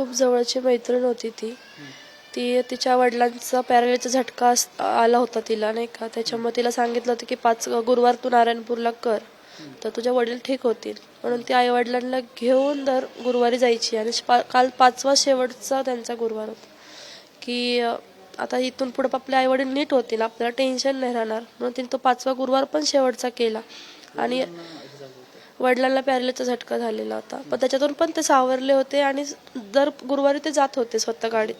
खूप जवळची मैत्रीण होती ती. ती तिच्या वडिलांचा पॅरालिसचा झटका अस- आला होता तिला नाही का? त्याच्यामुळे तिला सांगितलं होतं की पाच गुरुवार तू नारायणपूरला कर. तर तुझे वडील ठीक होतील. म्हणून ती आई वडिलांना घेऊन दर गुरुवारी जायची. आणि पा- काल पाचवा शेवटचा त्यांचा गुरुवार होता. की आता इथून पुढे आपले आई वडील नीट होतील. आपल्याला टेन्शन नाही राहणार. म्हणून तिने तो पाचवा गुरुवार पण शेवटचा केला. आणि वडिलांना पॅरेलिसचा झटका झालेला होता. पण त्याच्यातून पण ते सावरले होते आणि दर गुरुवारी ते जात होते स्वतः गाडीत.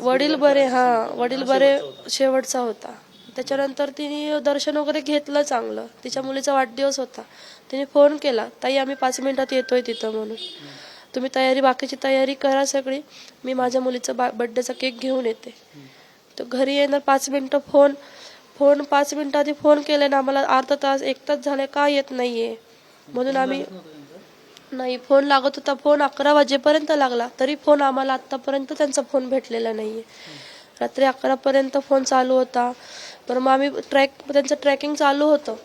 वडील बरे हा वडील बरे शेवटचा होता. त्याच्यानंतर तिने दर्शन वगैरे घेतलं चांगलं. तिच्या मुलीचा वाढदिवस होता. तिने फोन केला ताई आम्ही पाच मिनिटात येतोय तिथं म्हणून. तुम्ही तयारी बाकीची तयारी करा सगळी. मी माझ्या मुलीचा बा बड्डेचा केक घेऊन येते. तर घरी येणार पाच मिनिटं फोन फोन पाच मिनिटं आधी फोन केले ना आम्हाला अर्धा तास एक तास झाले का येत नाहीये. म्हणून आम्ही नाही फोन लागत होता. फोन अकरा वाजेपर्यंत लागला तरी फोन आम्हाला आतापर्यंत त्यांचा फोन भेटलेला नाहीये. रात्री अकरापर्यंत फोन चालू होता. पण मग आम्ही ट्रॅक त्यांचं ट्रॅकिंग चालू होतं.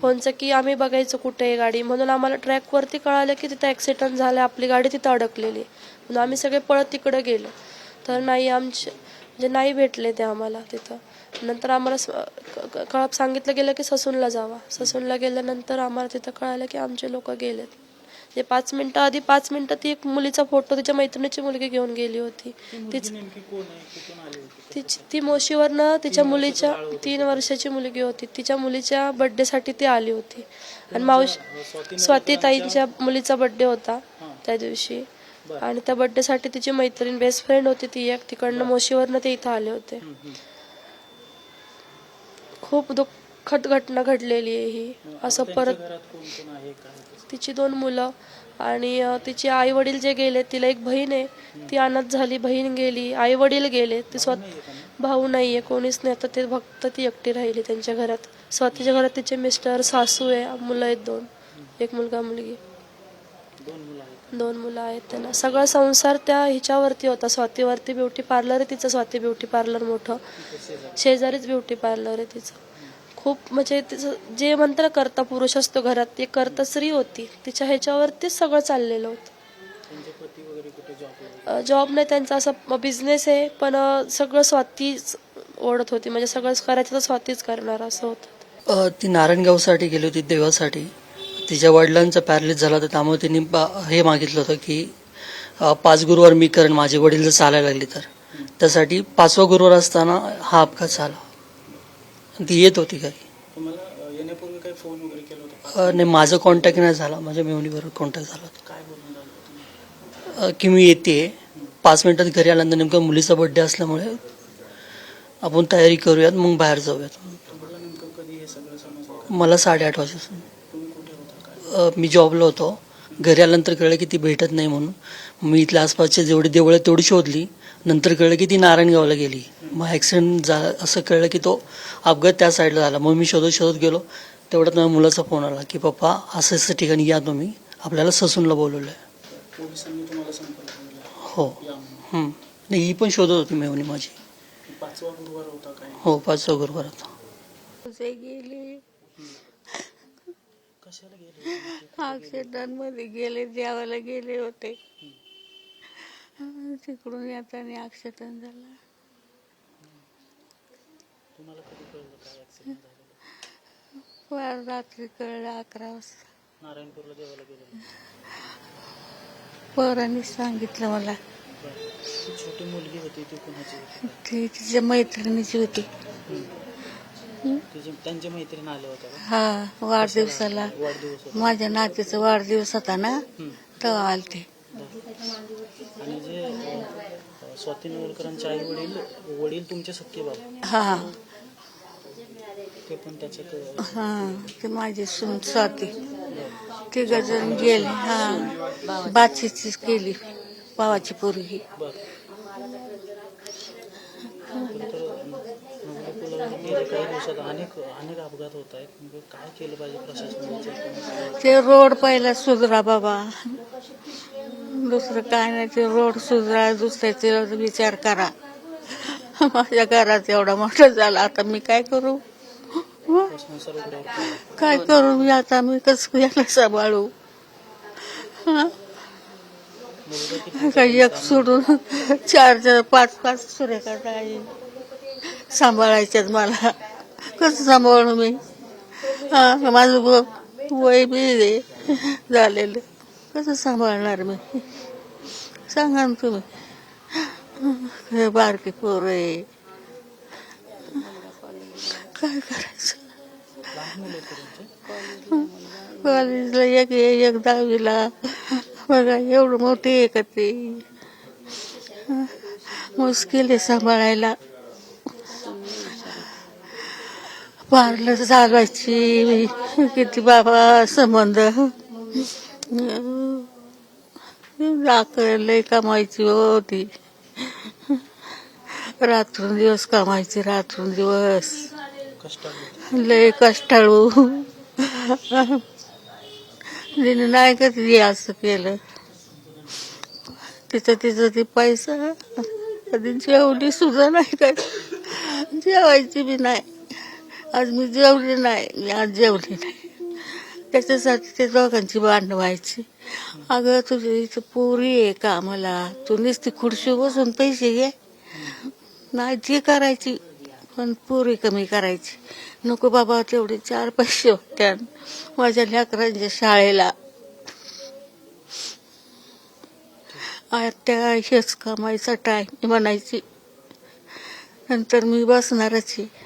फोनचं की आम्ही बघायचं कुठे आहे गाडी. म्हणून आम्हाला ट्रॅकवरती कळालं की तिथं ॲक्सिडेंट झालं आपली गाडी तिथं अडकलेली. आहे. म्हणून आम्ही सगळे पळत तिकडे गेलो. तर नाही आमचे म्हणजे नाही भेटले ते आम्हाला तिथं. नंतर आम्हाला स- कळप सांगितलं गेलं की ससूनला जावा. ससूनला गेल्यानंतर आम्हाला तिथं कळालं की आमचे लोक गेलेत. ते पाच मिनिटं आधी पाच मिनिटं ती एक मुलीचा फोटो तिच्या मैत्रिणीची मुलगी घेऊन गेली होती. तीच तिची ती मोशीवरनं तिच्या मुलीच्या तीन वर्षाची मुलगी होती. तिच्या मुलीच्या बर्थडेसाठी ती आली होती. आणि मावशी स्वातीताईंच्या मुलीचा बर्थडे होता त्या दिवशी. आणि त्या बर्थडेसाठी तिची मैत्रीण बेस्ट फ्रेंड होती ती एक. तिकडनं मोशीवरनं ते इथं आले होते. खूप दुःखद घटना घडलेली आहे ही. असं परत आहे? तिची दोन मुलं आणि तिचे आई वडील जे गेले तिला एक बहीण आहे. ती अनाथ झाली बहीण गेली आई वडील गेले. ती स्वतः भाऊ नाहीये कोणीच नाही. आता ते फक्त ती एकटी राहिली त्यांच्या घरात. स्वतःच्या घरात तिचे मिस्टर सासू आहे मुलं आहेत दोन. एक मुलगा मुलगी. दोन मुलं आहेत त्यांना. सगळा संसार त्या हिच्यावरती होता. स्वातीवरती ब्युटी पार्लर आहे तिचं स्वाती ब्युटी पार्लर मोठं. शेजारीच ब्युटी पार्लर आहे तिचं. खूप म्हणजे तिचं जे मंत्र करता पुरुष असतो घरात ते करता स्त्री होती. तिच्या ह्याच्यावरतीच सगळं चाललेलं होतं. जॉब नाही त्यांचा असं बिझनेस आहे पण सगळं स्वातीच ओढत होती. म्हणजे सगळं करायचं तर स्वातीच करणार असं होतं. ती नारायणगावसाठी गेली होती देवासाठी. तिच्या वडिलांचा पॅरलिस झाला होता त्यामुळे तिने हे मागितलं होतं की पाच गुरुवार मी करेन माझे वडील जर चालायला लागले तर. त्यासाठी पाचवा गुरुवार असताना हा अपघात झाला. ती येत होती काही नाही माझं कॉन्टॅक्ट नाही झाला. माझ्या मेवणीबरोबर कॉन्टॅक्ट झाला होता. की मी येते. पाच मिनिटात घरी आल्यानंतर नेमकं मुलीचा बड्डे असल्यामुळे आपण तयारी करूयात मग बाहेर जाऊयात. मला साडेआठ वाजेपासून तुम्ही कुठे होता काय अ, मी जॉबला होतो. घरी आल्यानंतर कळलं की ती भेटत नाही म्हणून. मी इथल्या आसपासचे जेवढी देवळं तेवढी शोधली. नंतर कळलं की ती नारायणगावला गेली. मग ॲक्सिडेंट झाला असं कळलं की तो अपघात त्या साईडला झाला. मग मी शोधत शोधत गेलो. तेवढ्यात माझ्या मुलाचा फोन आला की पप्पा असं असं ठिकाणी या तुम्ही. आपल्याला ससूनला बोलवलं आहे हो. हं. नाही ही पण शोधत होती मेवणी माझी. पाचवा गुरुवार होता काय हो पाच गुरुवार होता. ते गेले देवाला गेले होते. तिकडून येताना अक्षतन झाला. फार रात्री कळलं अकरा वाजता. नारायणपूरला देवाला गेलेलं. पोरांनी सांगितलं मला. छोटी मुलगी होती ती तिच्या मैत्रिणीची होती. तिची त्यांच्या मैत्रीण आल्या होत्या का? हा वाढदिवसाला. वाढदिवस होता. माझ्या नातीचा वाढदिवस होता ना. तेव्हा आलते. आणि जे अं, स्वाती नवलकरांचे आई वडील वडील तुमचे सख्खे बाबा हा. ते पण हा ते माझी सून स्वाती. तिघ जण गेले. हा. बाचीचीच केली. भावाची पोरगी. बर. काही दिवसात अनेक अनेक अपघात होत आहेत. काय केलं पाहिजे प्रशासनाचं ते रोड पहिला सुधरा बाबा. दुसरं काय नाही ते रोड सुधरा दुसऱ्याचे विचार करा. माझ्या घरात एवढा मोठा झाला आता मी काय करू. काय करू मी आता? मी कसं याला सांभाळू? एक सोडून चार चार पाच पाच ताई. सांभाळायच्यात मला. कसं सांभाळू मी? हा माझं वय बी आहे झालेलं. कसं सांभाळणार मी? सांगा ना तुम्ही. हे बारके पोरं आहे काय करायचं? कॉलेजला एक एक दहावीला. बघा एवढं मोठी आहे का ते? मुश्किल आहे सांभाळायला. पार्लर चालवायची. किती बाबा संबंध. लय कमायची होती. रात्रून दिवस कमायची रात्रून दिवस. लय कष्टाळू. तिने नाही का कधी असं केलं? तिचं तिचं ते पैसा. कधी जेवली सुद्धा नाही. काय जेवायची बी नाही. आज मी जेवली नाही मी आज जेवली नाही. त्याच्यासाठी ते दोघांची भांडणं व्हायची. अगं तुझी इथं पोरी आहे का मला तू नुसती खुर्शी बसून पैसे घे. नाही जी करायची पण पुरी कमी करायची. नको बाबा तेवढे चार पैसे होत्या माझ्या लेकरांच्या शाळेला. आत्या हेच कमायचा टाईम म्हणायची. नंतर मी बसणारच आहे.